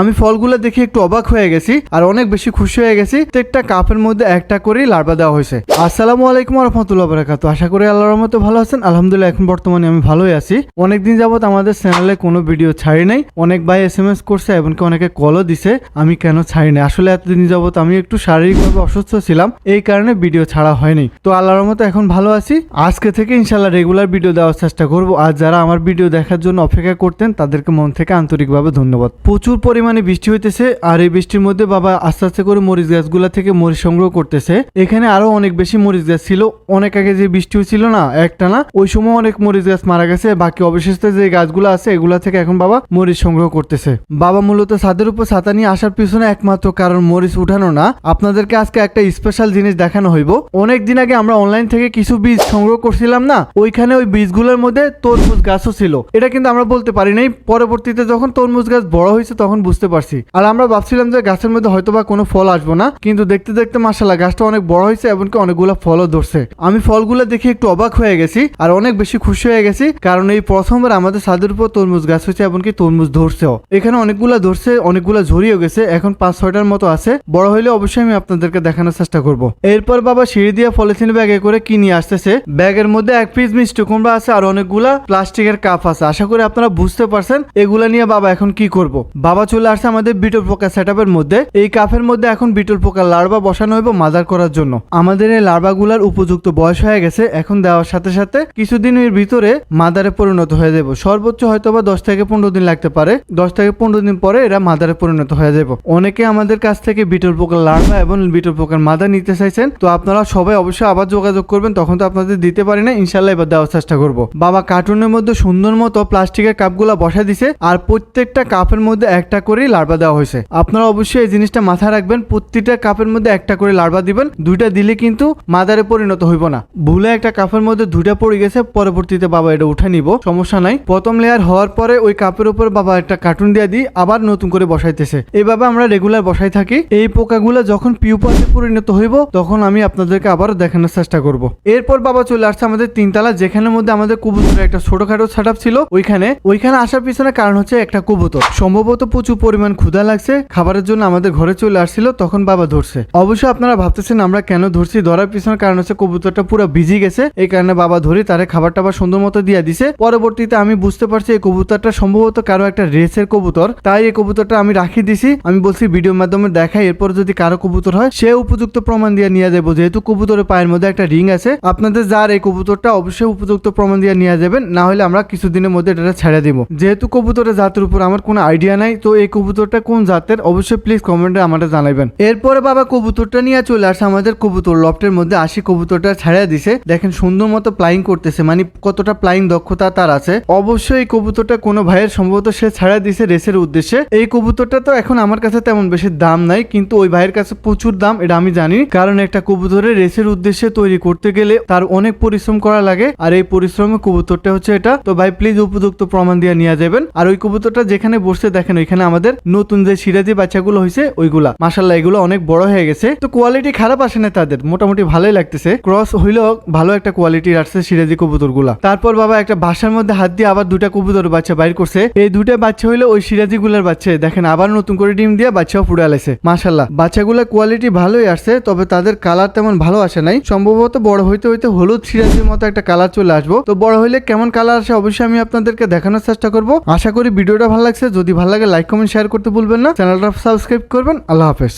আমি ফলগুলো দেখে একটু অবাক হয়ে গেছি আর অনেক বেশি খুশি হয়ে গেছি। প্রত্যেকটা কাপের মধ্যে একটা করেই লার্ভা দেওয়া হয়েছে। আসসালামু আলাইকুম রহমতুল্লাহ বারাকাতু আশা করি আল্লাহর রহমতে ভালো আছেন। আলহামদুলিল্লাহ, এখন বর্তমানে আমি ভালোই আছি। অনেকদিন যাবত আমাদের চ্যানেলে কোনো ভিডিও ছাড়ি নাই। অনেক ভাই এস এম এস করছে, এমনকি অনেকে কলও দিছে। আমি কেন ছাড়ি নাই? আসলে এতদিন যাবত আমি একটু শারীরিকভাবে অসুস্থ ছিলাম। এই কারণে ভিডিও ছাড়া হয়নি। তো আল্লাহর রহমতে এখন ভালো আছি। আজকে থেকে ইনশাল্লাহ রেগুলার ভিডিও দেওয়ার চেষ্টা করব। আর যারা আমার ভিডিও দেখার জন্য অপেক্ষা করতেন, তাদেরকে মন থেকে আন্তরিকভাবে ধন্যবাদ। প্রচুর পরিমাণে বৃষ্টি হইতেছে আর এই বৃষ্টির মধ্যে বাবা আস্তে আস্তে করে মরিচ গাছগুলা থেকে মরিচ সংগ্রহ করতেছে। এখানে আরও অনেক বেশি মরিচ গাছ ছিল। অনেক আগে যে বৃষ্টি হয়েছিল না, একটা না, ওই সময় অনেক মরিচ গাছ মারা গেছে। বাকি অবশিষ্ট যে গাছগুলো আছে, এগুলা থেকে এখন বাবা মরিচ সংগ্রহ করতেছে। বাবা মূলত ছাদের উপর ছাতা নিয়ে আসার পিছনে একমাত্র কারণ মরিচ উঠানো না। আপনাদেরকে আজকে একটা স্পেশাল জিনিস দেখানো হইব। অনেক দিন আগে আমরা অনলাইন থেকে কিছু বীজ সংগ্রহ করছিলাম না, ওইখানে ওই বীজগুলোর মধ্যে তরমুজ গাছও ছিল। এটা কিন্তু আমরা বলতে পারি নাই। পরবর্তীতে যখন তরমুজ গাছ বড় হয়েছে, তখন বুঝতে পারছি। আর আমরা ভাবছিলাম যে গাছের মধ্যে হয়তো বা কোনো ফল আসব না, কিন্তু দেখতে দেখতে মাসাল্লাহ গাছটা অনেক বড় হয়েছে, এমনকি অনেকগুলো ফলও ধরছে। আমি ফলগুলো দেখে একটু অবাক হয়ে গেছি, আর অনেক বেশি খুশি হয়ে গেছি, কারণ এই প্রথমবার আমাদের ছাদের উপর তরমুজ গাছ হয়েছে, এমনকি তরমুজ ধরছেও। এখানে অনেকগুলো ধরছে, অনেকগুলো ঝরিয়ে গেছে, এখন পাঁচ ছয়টার মতো আছে। বড় হইলে অবশ্যই আমি আপনাদেরকে দেখানোর চেষ্টা করব। এরপর বাবা সিঁড়ি দিয়ে পলিথিন ব্যাগে করে কি নিয়ে আসতেছে, ব্যাগের মধ্যে এক পিস মিষ্টি কুমড়া আছে, আর অনেকগুলা প্লাস্টিকের কাপ আছে। আশা করি আপনারা বুঝতে পারছেন, এগুলা নিয়ে বাবা এখন কি করব। বাবা চলে আসছে আমাদের বিটল পোকা সেট মধ্যে। এই কাপের মধ্যে এখন বিটল পোকা লার্ভা বসানো হইব মাদার করার জন্য। আমাদের এই লার্ভাগুলার উপযুক্ত বয়স হয়ে গেছে, এখন দেওয়ার সাথে সাথে কিছুদিনের ভিতরে মাদারে পরিণত হয়ে যাব। সর্বোচ্চ হয়তো বা দশ থেকে পনেরো দিন লাগতে পারে। দশ থেকে পনেরো দিন পরে এরা মাদারে পরিণত হয়ে যাব। অনেকে আমাদের কাছ থেকে বিটল পোকার লার্ভা এবং বিটল পোকার মাদা নিতে চাইছেন। তো আপনারা সবাই অবশ্যই আবার যোগাযোগ করবেন, তখন তো আপনাদের দিতে পারি না। ইনশাল্লাহ এবার দেওয়ার চেষ্টা করব। বাবা কার্টুনের মধ্যে সুন্দর মতো প্লাস্টিকের কাপগুলো বসা দিছে। আর প্রত্যেকটা কাপের মধ্যে একটা করেই লার্ভা দেওয়া হয়েছে। আপনারা অবশ্যই এই জিনিসটা মাথায় রাখবেন, প্রতিটা কাপের মধ্যে একটা করে লার্ভা দিবেন, দুইটা দিলে কিন্তু মাদারে পরিণত হইব না। ভুলে একটা কাপের মধ্যে দুইটা পড়ে গেছে, পরবর্তীতে বাবা এটা উঠে নিব, সমস্যা নাই। প্রথম লেয়ার হওয়ার পরে ওই কাপের উপর বাবা একটা কার্টুন দিয়ে দিই, আবার নতুন করে বসাইতেছে। এইভাবে আমরা রেগুলার বসাই থাকি। এই পোকাগুলো যখন পিউপাতে পরিণত হইব, তখন আমি আপনাদেরকে আবার দেখানোর চেষ্টা করব। এরপর বাবা চলে আসছে আমাদের তিনতলা, যেখানের মধ্যে আমাদের কবুতরের একটা ছোটখাটো সেট ছিল, ওইখানে। ওইখানে আসার পিছনে কারণ হচ্ছে একটা কবুতর। সম্ভবত প্রচুর পরিমাণ ক্ষুধা লাগছে, খাবারের জন্য আমাদের ঘরে চলে আসছিল, তখন বাবা ধরছে। অবশ্যই আপনারা ভাবতেছেন আমরা কেন ধরছি, ধরার পিছনে কারণ হচ্ছে কবুতরটা পুরো ভিজি গেছে, এই কারণে বাবা ধরি তারে খাবার টাবার সুন্দর মতো দিয়ে দিছে। পরবর্তীতে আমি বুঝতে পারছি এই কবুতরটা সম্ভবত কারও একটা রেসের কবুতর, তাই এই কবুতরটা আমি রাখি দিছি। আমি বলছি ভিডিওর মাধ্যমে দেখাই, এরপর যদি কারও কবুতর হয়, সে উপযুক্ত প্রমাণ দিয়ে নিয়ে যাব যেহেতু কবুতরের পায়ের মধ্যে একটা রিং আছে, আপনাদের যার এই কবুতরটা অবশ্যই উপযুক্ত প্রমাণ দিয়ে নিয়ে যাবেন, না হলে আমরা কিছুদিনের মধ্যে এটা ছেড়ে দিব। যেহেতু কবুতরের জাতের উপর আমার কোনো আইডিয়া নাই, তো এই কবুতরটা কোন জাতের, অবশ্যই প্লিজ কমেন্টে আমাদের জানাবেন এরপরে বাবা কবুতরটা নিয়ে চলে আসে আমাদের কবুতর লফটের মধ্যে। আসি কবুতরটা ছাড়িয়ে দিছে। দেখেন সুন্দর মতো প্লাইং করতেছে মানে কতটা প্লাইং দক্ষতা তার আছে। অবশ্যই এই কবুতরটা কোনো ভাইয়ের, সম্ভবত সে ছাড়া দিছে রেসের উদ্দেশ্যে। এই কবুতরটা তো এখন আমার কাছে তেমন বেশি দাম নাই, কিন্তু ওই ভাইয়ের কাছে প্রচুর দাম, এটা আমি জানি। কারণ একটা কবুতরের রেসের উদ্দেশ্যে তৈরি করতে গেলে তার অনেক পরিশ্রম করা লাগে। আর এই পরিশ্রমে কবুতরটা হচ্ছে এটা। তো ভাই প্লিজ উপযুক্ত প্রমাণ দিয়ে নিয়ে যাবেন। আর ওই কবুতরটা যেখানে বসতে দেখেন ওইখানে আমাদের নতুন যে সিরাজি বাচ্চাগুলো হয়েছে ওইগুলা। মাসাল্লাহ এগুলো অনেক বড় হয়ে গেছে। তো কোয়ালিটি খারাপ আসে না তাদের, মোটামুটি ভালোই লাগতেছে। ক্রস হইলেও ভালো একটা কোয়ালিটির আসছে সিরাজি কবুতরগুলা তারপর বাবা একটা বাসার মধ্যে হাত দিয়ে আবার দুটা কবুতর বাচ্চা বাইর করছে। এই দুটা বাচ্চা হইল ওই সিরাজি গুলার বাচ্চা। দেখেন, আবার নতুন করে ডিম দিয়ে বাচ্চাও ফুটে আলাইছে মাসাল্লাহ বাচ্চাগুলোর কোয়ালিটি ভালোই আসছে, তবে তাদের কালার তেমন ভালো আসে নাই। সম্ভবত বড় হইতে হইতে হলুদ সিরাজির মতো একটা কালার চলে আসব। তো বড় হইলে কেমন কালার আসে অবশ্যই আমি আপনাদেরকে দেখানোর চেষ্টা করব। আশা করি ভিডিওটা ভালো লাগছে। যদি ভালো লাগে লাইক কমেন্ট শেয়ার করতে ভুলবেন না। চ্যানেলটা সাবস্ক্রাইব করবেন। আল্লাহ হাফেজ।